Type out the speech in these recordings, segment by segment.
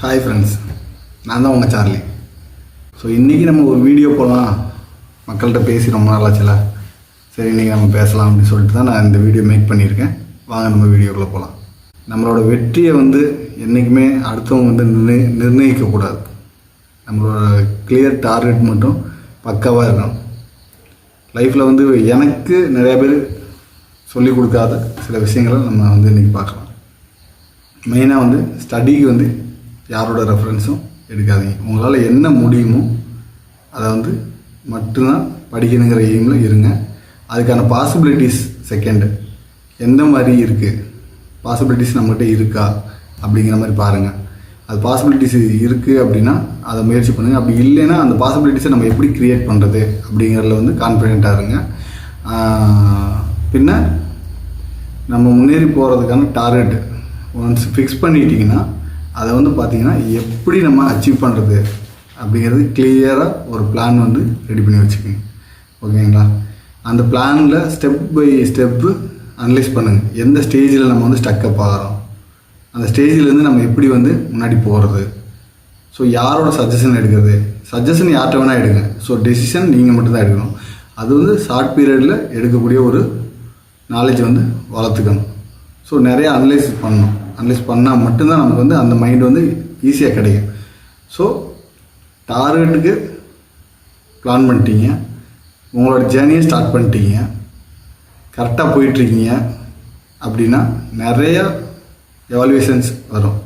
Hi friends நான் தான் உங்கள் சார்லி. ஸோ இன்றைக்கி நம்ம ஒரு வீடியோ போடலாம். மக்கள்கிட்ட பேசி ரொம்ப நாளாச்சுல சரி இன்றைக்கி நம்ம பேசலாம் அப்படின்னு சொல்லிட்டு தான் நான் இந்த வீடியோ மேக் பண்ணியிருக்கேன். வாங்க நம்ம வீடியோக்குள்ளே போகலாம் நம்மளோட வெற்றியை வந்து என்றைக்குமே அடுத்தவங்க வந்து நிர்ணய நிர்ணயிக்கக்கூடாது. நம்மளோட கிளியர் டார்கெட் மட்டும் பக்காவாக இருக்கணும். லைஃப்பில் வந்து எனக்கு நிறைய பேர் சொல்லிக் கொடுக்காத சில விஷயங்களை நம்ம வந்து இன்றைக்கி பார்க்கலாம். மெயினாக வந்து ஸ்டடிக்கு வந்து யாரோட ரெஃபரன்ஸும் எடுக்காதீங்க. உங்களால் என்ன முடியுமோ அதை வந்து மட்டும்தான் படிக்கணுங்கிற எய்மில் இருங்க. அதுக்கான பாசிபிலிட்டிஸ் செகண்டு எந்த மாதிரி இருக்குது பாசிபிலிட்டிஸ் நம்மகிட்ட இருக்கா? அப்படிங்கிற மாதிரி பாருங்கள் அது பாசிபிலிட்டிஸ் இருக்குது அப்படின்னா அதை முயற்சி பண்ணுங்கள் அப்படி இல்லைன்னா அந்த பாசிபிலிட்டிஸை நம்ம எப்படி க்ரியேட் பண்ணுறது அப்படிங்கிறதுல வந்து கான்ஃபிடெண்ட்டாக இருங்க. பின்ன நம்ம முன்னேறி போகிறதுக்கான டார்கெட் ஒன்ஸ் ஃபிக்ஸ் பண்ணிட்டீங்கன்னா அதை வந்து பார்த்தீங்கன்னா எப்படி நம்ம அச்சீவ் பண்ணுறது அப்படிங்கிறது கிளியராக ஒரு பிளான் வந்து ரெடி பண்ணி வச்சுக்கோங்க. ஓகேங்களா அந்த பிளானில் ஸ்டெப் பை ஸ்டெப்பு அனலைஸ் பண்ணுங்கள் எந்த ஸ்டேஜில் நம்ம வந்து ஸ்டக்கப் ஆகிறோம் அந்த ஸ்டேஜிலேருந்து நம்ம எப்படி வந்து முன்னாடி போகிறது ஸோ யாரோட சஜஷன் எடுக்கிறது? சஜஷன் யார்கிட்ட வேணால் எடுங்க. ஸோ டெசிஷன் நீங்கள் மட்டும்தான் எடுக்கணும். அது வந்து ஷார்ட் பீரியடில் எடுக்கக்கூடிய ஒரு நாலேஜ் வந்து வளர்த்துக்கணும். ஸோ நிறைய அனலைஸ் பண்ணணும். அனலைஸ் பண்ணால் மட்டும்தான் நமக்கு வந்து அந்த மைண்ட் வந்து ஈஸியாக கிடைக்கும். ஸோ டார்கெட்டுக்கு பிளான் பண்ணிட்டீங்க. உங்களோட ஜேர்னியை ஸ்டார்ட் பண்ணிட்டீங்க. கரெக்டாக போயிட்டுருக்கீங்க. அப்படின்னா நிறையா எவாலுவேஷன்ஸ் வரும்.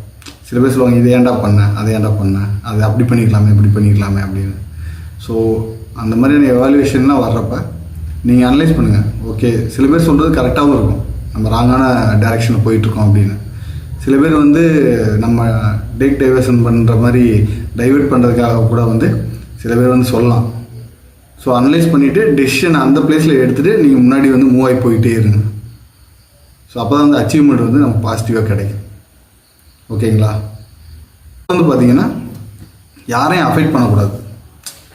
சில பேர் சொல்லுவாங்க இதை ஏன்டா பண்ணேன் அதை ஏன்டா பண்ணேன் அதை அப்படி பண்ணிக்கலாமே இப்படி பண்ணிக்கலாமே அப்படின்னு. ஸோ அந்த மாதிரியான எவாலுவேஷன்லாம் வர்றப்ப நீங்கள் அனலைஸ் பண்ணுங்கள் ஓகே சில பேர் சொல்கிறது கரெக்டாகவும் இருக்கும். நம்ம ராங்கான டைரெக்ஷனில் போயிட்டுருக்கோம் அப்படின்னு. சில பேர் வந்து நம்ம டேக் டைவர்ஷன் பண்ணுற மாதிரி டைவர்ட் பண்ணுறதுக்காக கூட வந்து சில பேர் வந்து சொல்லலாம். ஸோ அனலைஸ் பண்ணிவிட்டு டெசிஷன் அந்த பிளேஸில் எடுத்துகிட்டு நீங்கள் முன்னாடி வந்து மூவ் ஆகி போயிட்டே இருங்க. ஸோ அப்போ தான் வந்து அச்சீவ்மெண்ட் வந்து நமக்கு பாசிட்டிவாக கிடைக்கும். ஓகேங்களா வந்து பார்த்தீங்கன்னா யாரையும் அஃபெக்ட் பண்ணக்கூடாது.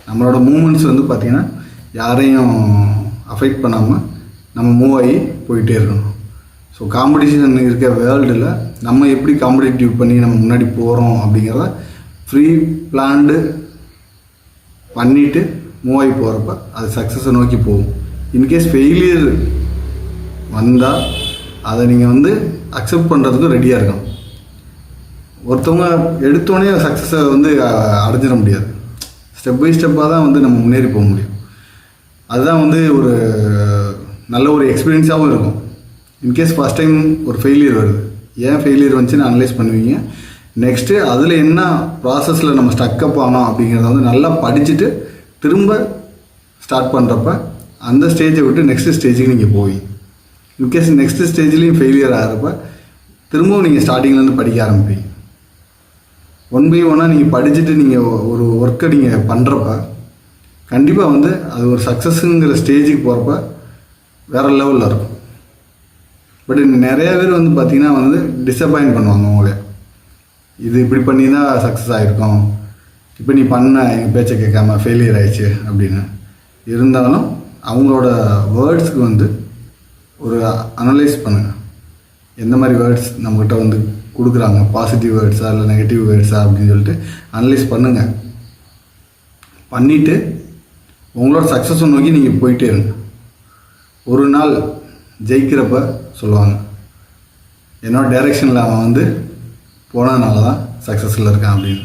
நம்மளோட மூமெண்ட்ஸ் வந்து பார்த்திங்கன்னா யாரையும் அஃபெக்ட் பண்ணாமல் நம்ம மூவ் ஆகி போயிட்டே இருக்கணும். ஸோ காம்படிஷன் இருக்க வேர்ல்டில் நம்ம எப்படி காம்படிட்டிவ் பண்ணி நம்ம முன்னாடி போகிறோம் அப்படிங்கிறத ஃப்ரீ பிளான்டு பண்ணிவிட்டு மூவ் ஆகி போகிறப்ப அது சக்ஸஸை நோக்கி போகும். இன்கேஸ் ஃபெயிலியர் வந்தால் அதை நீங்கள் வந்து அக்செப்ட் பண்ணுறதுக்கும் ரெடியாக இருக்கணும். ஒருத்தவங்க எடுத்தோடனே சக்ஸஸை வந்து அடைஞ்சிட முடியாது. ஸ்டெப் பை ஸ்டெப்பாக தான் வந்து நம்ம முன்னேறி போக முடியும். அதுதான் வந்து ஒரு நல்ல ஒரு எக்ஸ்பீரியன்ஸாகவும் இருக்கும். இன்கேஸ் ஃபஸ்ட் டைம் ஒரு ஃபெயிலியர் வருது. ஏன் ஃபெயிலியர் வந்துச்சுன்னு அனலைஸ் பண்ணுவீங்க. நெக்ஸ்ட்டு அதில் என்ன ப்ராசஸில் நம்ம ஸ்டக்கப் ஆனோம் அப்படிங்கிறத வந்து நல்லா படிச்சுட்டு திரும்ப ஸ்டார்ட் பண்ணுறப்ப அந்த ஸ்டேஜை விட்டு நெக்ஸ்ட் ஸ்டேஜுக்கு நீங்கள் போவீங்க. இன்கேஸ் நெக்ஸ்ட் ஸ்டேஜ்லேயும் ஃபெயிலியர் ஆகிறப்ப திரும்பவும் நீங்கள் ஸ்டார்டிங்லேருந்து படிக்க ஆரம்பிப்பீங்க. ஒன் பை ஒன்னாக நீங்கள் படிச்சுட்டு நீங்கள் ஒரு ஒர்க்கை நீங்கள் பண்ணுறப்ப கண்டிப்பாக வந்து அது ஒரு சக்ஸஸுங்கிற ஸ்டேஜுக்கு போகிறப்ப வேறு லெவலில் இருக்கும். பட் நிறைய பேர் வந்து பார்த்திங்கன்னா வந்து டிசப்பாயின்ட் பண்ணுவாங்க உங்களை. இது இப்படி பண்ணி தான் சக்ஸஸ் ஆகிருக்கும் இப்போ நீ பண்ண எங்கள் பேச்சை கேட்காம ஃபெயிலியர் ஆயிடுச்சு அப்படின்னு. இருந்தாலும் அவங்களோட வேர்ட்ஸ்க்கு வந்து ஒரு அனலைஸ் பண்ணுங்கள் எந்த மாதிரி வேர்ட்ஸ் நம்மக்கிட்ட வந்து கொடுக்குறாங்க? பாசிட்டிவ் வேர்ட்ஸா இல்லை நெகட்டிவ் வேர்ட்ஸா அப்படின்னு சொல்லிட்டு அனலைஸ் பண்ணுங்கள் பண்ணிவிட்டு உங்களோட சக்ஸஸை நோக்கி நீங்கள் போயிட்டே இருங்க. ஒரு நாள் ஜெயிக்கிறப்ப சொல்லுவாங்க. என்னோட டைரெக்ஷனில் அவன் வந்து போனதுனால தான் சக்ஸஸில் இருக்கான் அப்படின்னு.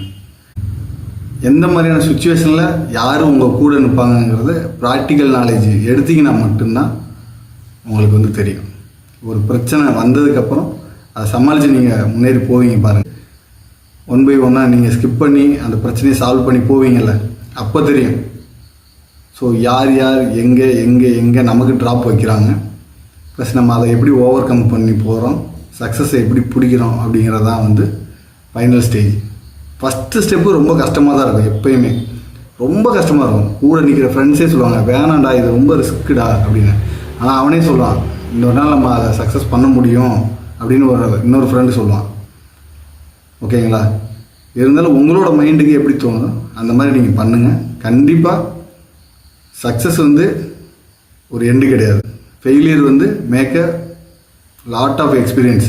எந்த மாதிரியான சுச்சுவேஷனில் யார் உங்கள் கூட நிற்பாங்கங்கிறத ப்ராக்டிக்கல் நாலேஜ் எடுத்திங்கன்னா மட்டும்தான் உங்களுக்கு வந்து தெரியும். ஒரு பிரச்சனை வந்ததுக்கப்புறம் அதை சமாளித்து நீங்கள் முன்னேறி போவீங்க பாருங்கள் ஒன் பை ஒன்னாக நீங்கள் ஸ்கிப் பண்ணி அந்த பிரச்சனையை சால்வ் பண்ணி போவீங்கல்ல அப்போ தெரியும். ஸோ யார் யார் எங்கே எங்கே எங்கே நமக்கு ட்ராப் வைக்கிறாங்க ப்ளஸ் நம்ம அதை எப்படி ஓவர் கம் பண்ணி போகிறோம் சக்ஸஸை எப்படி பிடிக்கிறோம் அப்படிங்கிறது தான் வந்து ஃபைனல் ஸ்டேஜ் ஃபஸ்ட்டு ஸ்டெப்பு ரொம்ப கஷ்டமாக தான் இருக்கும் எப்பயுமே. ரொம்ப கஷ்டமாக இருக்கும். கூட நிற்கிற ஃப்ரெண்ட்ஸே சொல்லுவாங்க வேணாண்டா இது ரொம்ப ரிஸ்க்குடா அப்படின்னு. ஆனால் அவனே சொல்லுவான் இன்னொரு நாள் நம்ம அதை சக்ஸஸ் பண்ண முடியும் அப்படின்னு ஒரு இன்னொரு ஃப்ரெண்டு சொல்லுவான். ஓகேங்களா? இருந்தாலும் உங்களோட மைண்டுக்கு எப்படி தோணுதோ அந்த மாதிரி நீங்கள் பண்ணுங்கள் கண்டிப்பாக சக்ஸஸ் வந்து ஒரு எண்டு கிடையாது. ஃபெயிலியர் வந்து make a lot of experience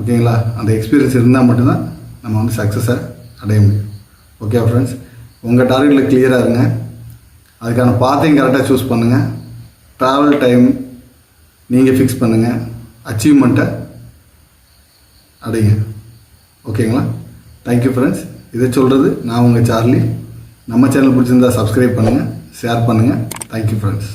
ஓகேங்களா அந்த எக்ஸ்பீரியன்ஸ் இருந்தால் மட்டும்தான் நம்ம வந்து சக்ஸஸை அடைய முடியும். ஓகே ஃப்ரெண்ட்ஸ் உங்கள் டார்கெட்டில் கிளியராக இருங்க. அதுக்கான பாத்தையும் கரெக்டாக சூஸ் பண்ணுங்கள் ட்ராவல் டைம் நீங்கள் ஃபிக்ஸ் பண்ணுங்கள் அச்சீவ்மெண்ட்டை அடையுங்க. ஓகேங்களா தேங்க்யூ ஃப்ரெண்ட்ஸ் இதை சொல்கிறது நான் உங்கள் சார்லி. நம்ம சேனல் பிடிச்சிருந்தா சப்ஸ்கிரைப் பண்ணுங்கள் ஷேர் பண்ணுங்கள் தேங்க்யூ ஃப்ரெண்ட்ஸ்